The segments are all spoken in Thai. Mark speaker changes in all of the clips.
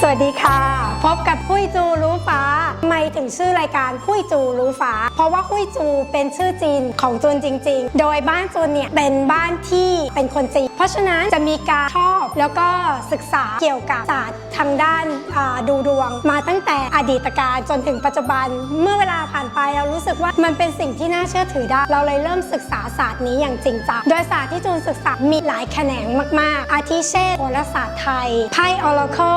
Speaker 1: สวัสดีค่ะ พบกับพุ้ยจูรู้ฟ้าทำไมถึงชื่อรายการพุ้ยจูรู้ฟ้า เพราะว่าพุ้ยจูเป็นชื่อจีนของจูนจริง ๆ โดยบ้านจูนเนี่ยเป็นบ้านที่เป็นคนจีน เพราะฉะนั้นจะมีการชอบแล้วก็ศึกษาเกี่ยวกับศาสตร์ทางด้านาดูดวง มาตั้งแต่อดีตการจนถึงปัจจุบัน เมื่อเวลาผ่านไปเรารู้สึกว่ามันเป็นสิ่งที่น่าเชื่อถือได้ เราเลยเริ่มศึกษาศาสตร์นี้อย่างจริงจัง โดยศาสตร์ที่จูนศึกษามีหลายแขนงมาก ๆ อาทิเช่นโหราศาสตร์ไทย ไพ่ออราเคิ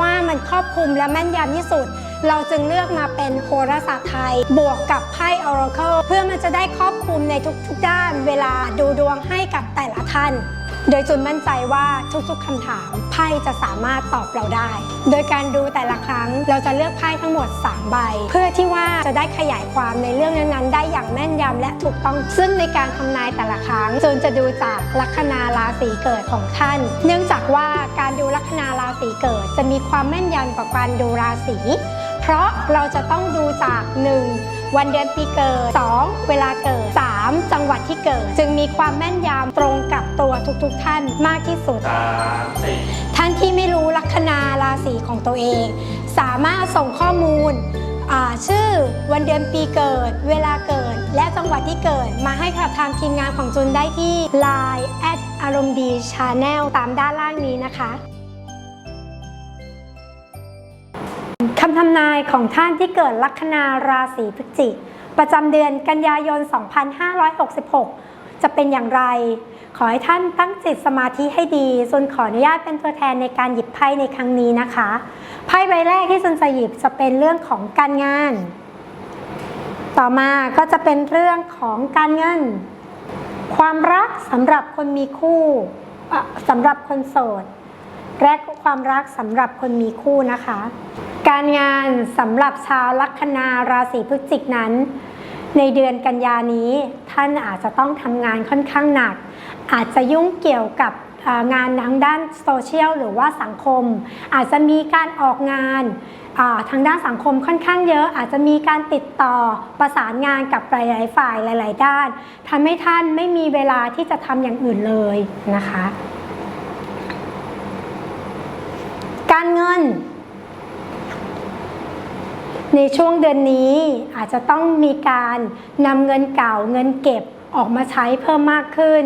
Speaker 1: ว่ามันครอบคลุมและแม่นยำที่สุด เราจึงเลือกมาเป็นโหราศาสตร์ไทย บวกกับไพ่ออราเคิลเพื่อมันจะได้ครอบคลุมในทุกๆด้าน เวลาดูดวงให้กับแต่ละท่าน โดยจุนมั่นใจว่าทุกๆคำถามไพ่จะสามารถตอบเราได้ โดยการดูแต่ละครั้งเราจะเลือกไพ่ทั้งหมด 3 ใบ เพื่อที่ว่าจะได้ขยายความในเรื่องนั้นๆ ได้อย่างแม่นยำและถูกต้อง ซึ่งในการทำนายแต่ละครั้งจุนจะดูจากลัคนาราศีเกิดของท่าน เนื่องจากว่าการดูลั ศีเกิด จะมีความแม่นยำกว่าการดูราศีเพราะเราจะต้องดูจาก 1. วันเดือนปีเกิด 2. เวลาเกิด 3. จังหวัดที่เกิด จึงมีความแม่นยำตรงกับตัวทุกๆท่านมากที่สุด
Speaker 2: สามสี่
Speaker 1: ท่านที่ไม่รู้ลัคนาราศีของตัวเอง สามารถส่งข้อมูลอ่าชื่อวันเดือนปีเกิด เวลาเกิด และจังหวัดที่เกิดมาให้กับทางทีมงานของจุนได้ที่ Line แอดอารมณ์ดีชาแนลตามด้านล่างนี้นะคะำทำนายของท่านที่เกิดลัคนาราศีพฤศจิก ประจำเดือนกันยายน 2566 จะเป็นอย่างไร ขอให้ท่านตั้งจิตสมาธิให้ดีซุนขออนุญาตเป็นตัวแทนในการหยิบไพ่ในครั้งนี้นะคะ ไพ่ใบแรกที่ซุนจะหยิบจะเป็นเรื่องของการงาน ต่อมาก็จะเป็นเรื่องของการเงิน ความรักสำหรับคนมีคู่สำหรับคนโสด และความรักสำหรับคนมีคู่นะคะ การงานสำหรับชาวลัคนาราศีพฤศจิกนั้น ในเดือนกันยานี้ท่านอาจจะต้องทำงานค่อนข้างหนัก อาจจะยุ่งเกี่ยวกับงานทางด้านโซเชียลหรือว่าสังคม อาจจะมีการออกงานาทางด้านสังคมค่อนข้างเยอะอาจจะมีการติดต่อประสานงานกับหลายๆฝ่ายหลาย ๆ ด้านทำให้ท่านไม่มีเวลาที่จะทำอย่างอื่นเลยนะคะ การเงิน ในช่วงเดือนนี้อาจจะต้องมีการนำเงินเก่าเงินเก็บออกมาใช้เพิ่มมากขึ้น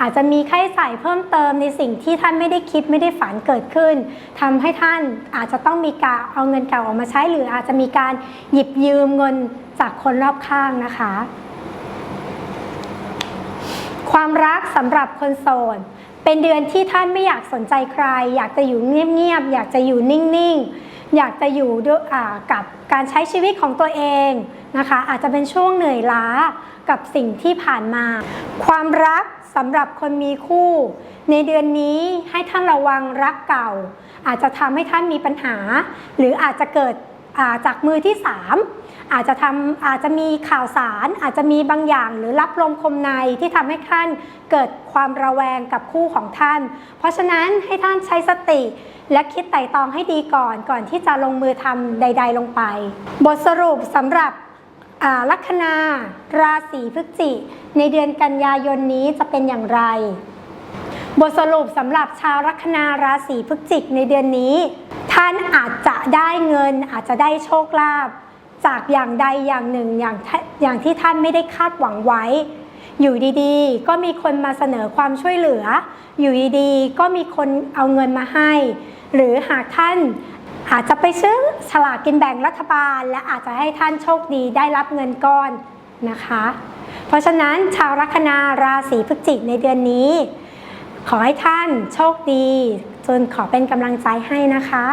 Speaker 1: อาจจะมีค่าใช้จ่ายเพิ่มเติมในสิ่งที่ท่านไม่ได้คิดไม่ได้ฝันเกิดขึ้นทำให้ท่านอาจจะต้องมีการเอาเงินเก่าออกมาใช้ หรืออาจจะมีการหยิบยืมเงินจากคนรอบข้างนะคะ ความรักสำหรับคนโสด เป็นเดือนที่ท่านไม่อยากสนใจใคร อยากจะอยู่เงียบๆอยากจะอยู่นิ่งๆ อยากจะอยู่ด้วยกับการใช้ชีวิตของตัวเองนะคะ อาจจะเป็นช่วงเหนื่อยล้ากับสิ่งที่ผ่านมา ความรักสำหรับคนมีคู่ ในเดือนนี้ให้ท่านระวังรักเก่า อาจจะทำให้ท่านมีปัญหา หรืออาจจะเกิดจากมือที่สาม อาจจะทำอาจจะมีข่าวสาร อาจจะมีบางอย่างหรือรับลมคมในที่ทำให้ท่านเกิดความระแวงกับคู่ของท่าน เพราะฉะนั้นให้ท่านใช้สติ และคิดไต่ตองให้ดีก่อนก่อนที่จะลงมือทำใด ๆ ลงไป บทสรุปสำหรับลัคนาราศีพฤศจิในเดือนกันยายนนี้จะเป็นอย่างไร บทสรุปสำหรับชาวลัคนาราศีพฤศจิกในเดือนนี้ ท่านอาจจะได้เงินอาจจะได้โชคลาภ จากอย่างใดอย่างหนึ่งอย่างอย่างที่ท่านไม่ได้คาดหวังไว้ อยู่ดีๆ ก็มีคนมาเสนอความช่วยเหลือ อยู่ดีๆ ก็มีคนเอาเงินมาให้ หรือหากท่านอาจจะไปซื้อฉลากกินแบ่งรัฐบาล และอาจจะให้ท่านโชคดีได้รับเงินก้อนนะคะ เพราะฉะนั้นชาวลัคนาราศีพฤศจิกในเดือนนี้ ขอให้ท่านโชคดี จนขอเป็นกำลังใจให้นะคะ